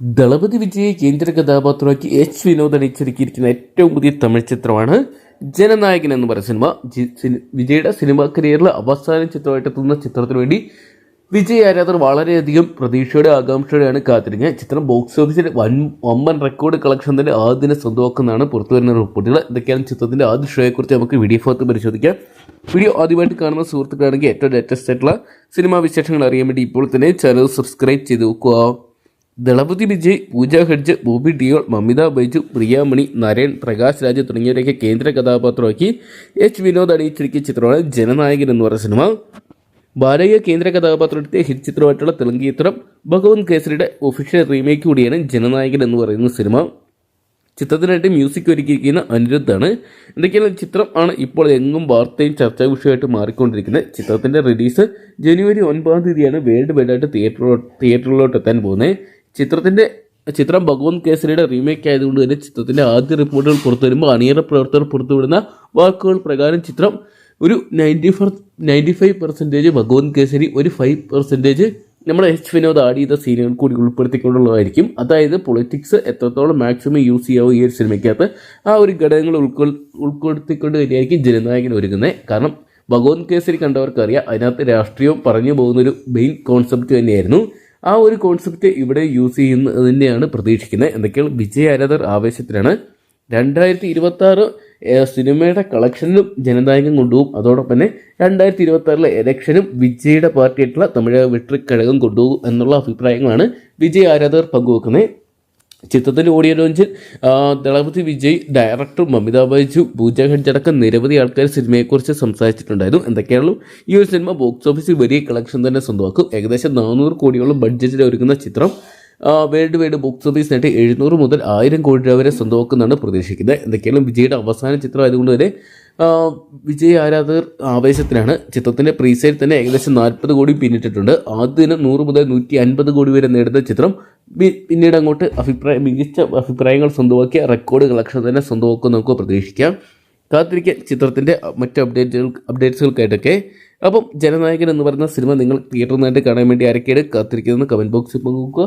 ദളപതി വിജയ കേന്ദ്ര കഥാപാത്രമാക്കി എച്ച് വിനോദൻ അണിച്ചൊരുക്കിയിരിക്കുന്ന ഏറ്റവും പുതിയ തമിഴ് ചിത്രമാണ് ജനനായകൻ എന്ന് പറയുന്ന സിനിമ. വിജയുടെ സിനിമാ കരിയറിലെ അവസാന ചിത്രമായിട്ട് എത്തുന്ന ചിത്രത്തിന് വേണ്ടി വിജയ് ആരാധർ വളരെയധികം പ്രതീക്ഷയോടെ ആകാംക്ഷയോടെയാണ് കാത്തിരിക്കുക ചിത്രം ബോക്സ് ഓഫീസിൽ വൻ വമ്പൻ റെക്കോർഡ് കളക്ഷൻ തന്നെ ആദ്യം സ്വന്തമാക്കുന്നതാണ് പുറത്തു വരുന്ന റിപ്പോർട്ടുകൾ. എന്തൊക്കെയാണ് ചിത്രത്തിന്റെ ആദ്യ ഷോയെക്കുറിച്ച് നമുക്ക് വീഡിയോ ഭാഗത്ത് പരിശോധിക്കാം. വീഡിയോ ആദ്യമായിട്ട് കാണുന്ന സുഹൃത്തുക്കളാണെങ്കിൽ ഏറ്റവും ലേറ്റസ്റ്റ് ആയിട്ടുള്ള സിനിമാ വിശേഷങ്ങൾ അറിയാൻ വേണ്ടി ഇപ്പോൾ തന്നെ ചാനൽ സബ്സ്ക്രൈബ് ചെയ്ത് നോക്കുക ദളപതി വിജയ് പൂജ ഹെഡ്ജ് ബോബി ഡിയോൾ മമിത ബൈജു പ്രിയാമണി നരേൻ പ്രകാശ് രാജ് തുടങ്ങിയവരെയൊക്കെ കേന്ദ്ര കഥാപാത്രമാക്കി എച്ച് വിനോദ് അണിയിച്ചിരിക്കിയ ചിത്രമാണ് ജനനായകൻ എന്ന് പറയുന്ന സിനിമ. ബാലയ്യ കേന്ദ്ര കഥാപാത്രത്തെ ഹിറ്റ് ചിത്രമായിട്ടുള്ള തെലുങ്ക് ചിത്രം ഭഗവന്ത് കേസരിയുടെ ഒഫീഷ്യൽ റീമേക്ക് കൂടിയാണ് ജനനായകൻ എന്ന് പറയുന്ന സിനിമ. ചിത്രത്തിനായിട്ട് മ്യൂസിക് ഒരുക്കിയിരിക്കുന്ന അനിരുദ്ധാണ് എന്തൊക്കെയാണ് ചിത്രം ആണ് ഇപ്പോൾ എങ്ങും വാർത്തയും ചർച്ചാ വിഷയമായിട്ട് മാറിക്കൊണ്ടിരിക്കുന്നത്. ചിത്രത്തിന്റെ റിലീസ് ജനുവരി ഒൻപതാം തീയതിയാണ് വേൾഡ് വൈഡായിട്ട് തിയേറ്ററിലോ തിയേറ്ററിലോട്ട് എത്താൻ പോകുന്നത്. ചിത്രത്തിന്റെ ചിത്രം ഭഗവന്ത് കേസരിയുടെ റീമേക്ക് ആയതുകൊണ്ട് തന്നെ ചിത്രത്തിന്റെ ആദ്യ റിപ്പോർട്ടുകൾ പുറത്തു വരുമ്പോൾ അണിയറ പ്രവർത്തകർ പുറത്തുവിടുന്ന വാക്കുകൾ പ്രകാരം ചിത്രം ഒരു ninety four ninety five percentage Bhagavanth Kesari ഒരു ഫൈവ് പെർസെന്റേജ് നമ്മുടെ എച്ച് വിനോദ് ആഡ് ചെയ്ത സീനുകൾ കൂടി ഉൾപ്പെടുത്തിക്കൊണ്ടുള്ളതായിരിക്കും. അതായത് പൊളിറ്റിക്സ് എത്രത്തോളം മാക്സിമം യൂസ് ചെയ്യാവും ഈ ഒരു സിനിമയ്ക്കകത്ത് ആ ഒരു ഘടകങ്ങൾ ഉൾക്കൊൾ ഉൾപ്പെടുത്തിക്കൊണ്ട് തന്നെയായിരിക്കും ജനനായകൻ ഒരുങ്ങുന്നത്. കാരണം ഭഗവന്ത് കേസരി കണ്ടവർക്കറിയാം അതിനകത്ത് രാഷ്ട്രീയവും പറഞ്ഞു പോകുന്നൊരു മെയിൻ കോൺസെപ്റ്റ് തന്നെയായിരുന്നു. ആ ഒരു കോൺസെപ്റ്റ് ഇവിടെ യൂസ് ചെയ്യുന്നത് തന്നെയാണ് പ്രതീക്ഷിക്കുന്നത്. എന്തൊക്കെയാണ്? വിജയ് ആരാധർ ആവേശത്തിലാണ്. രണ്ടായിരത്തി ഇരുപത്തി ആറ് സിനിമയുടെ കളക്ഷനിലും ജനനായകം കൊണ്ടുപോകും. അതോടൊപ്പം തന്നെ രണ്ടായിരത്തി ഇരുപത്തി ആറിലെ ഇലക്ഷനും വിജയുടെ പാർട്ടിയായിട്ടുള്ള തമിഴ് വെട്രി കഴകം കൊണ്ടുപോകും എന്നുള്ള അഭിപ്രായങ്ങളാണ് വിജയ് ആരാധകർ പങ്കുവെക്കുന്നത്. ചിത്രത്തിന്റെ ഓഡിയോ ലോഞ്ചിൽ ദളപതി വിജയ് ഡയറക്ടർ മമിത ബൈജു പൂജ ഹെഡ്ജ് അടക്കം നിരവധി ആൾക്കാർ സിനിമയെക്കുറിച്ച് സംസാരിച്ചിട്ടുണ്ടായിരുന്നു. എന്തൊക്കെയാണല്ലോ? ഈ ഒരു സിനിമ ബോക്സ് ഓഫീസിൽ വലിയ കളക്ഷൻ തന്നെ സ്വന്തമാക്കും. ഏകദേശം നാനൂറ് കോടിയോളം ബഡ്ജറ്റിൽ ഒരുക്കുന്ന ചിത്രം. വേൾഡ് വൈഡ് ബോക്സ് ഓഫീസ് നേട്ടി എഴുന്നൂറ് മുതൽ ആയിരം കോടി രൂപ വരെ സ്വന്തമാക്കുന്നതാണ് പ്രതീക്ഷിക്കുന്നത്. എന്തൊക്കെയാണ് വിജയുടെ അവസാന ചിത്രം ആയതുകൊണ്ട് തന്നെ വിജയ് ആരാധകർ ആവേശത്തിലാണ്. ചിത്രത്തിന്റെ പ്രീസെയിൽ തന്നെ ഏകദേശം നാൽപ്പത് കോടി പിന്നിട്ടിട്ടുണ്ട്. ആദ്യ ദിനം നൂറ് മുതൽ നൂറ്റി അൻപത് കോടി വരെ നേടുന്ന ചിത്രം. പിന്നീട് അങ്ങോട്ട് അഭിപ്രായ മികച്ച അഭിപ്രായങ്ങൾ സ്വന്തമാക്കിയ റെക്കോർഡ് കളക്ഷൻ തന്നെ സ്വന്തമാക്കും നമുക്ക് പ്രതീക്ഷിക്കാം. കാത്തിരിക്കാൻ ചിത്രത്തിന്റെ മറ്റ് അപ്ഡേറ്റുകൾ അപ്ഡേറ്റ്സുകൾക്കായിട്ടൊക്കെ അപ്പം ജനനായകൻ എന്ന് പറയുന്ന സിനിമ നിങ്ങൾ തിയേറ്ററിൽ നിന്നായിട്ട് കാണാൻ വേണ്ടി ആരൊക്കെയാണ് കാത്തിരിക്കുന്നത് കമന്റ് ബോക്സിൽ പങ്കുവെക്കുക.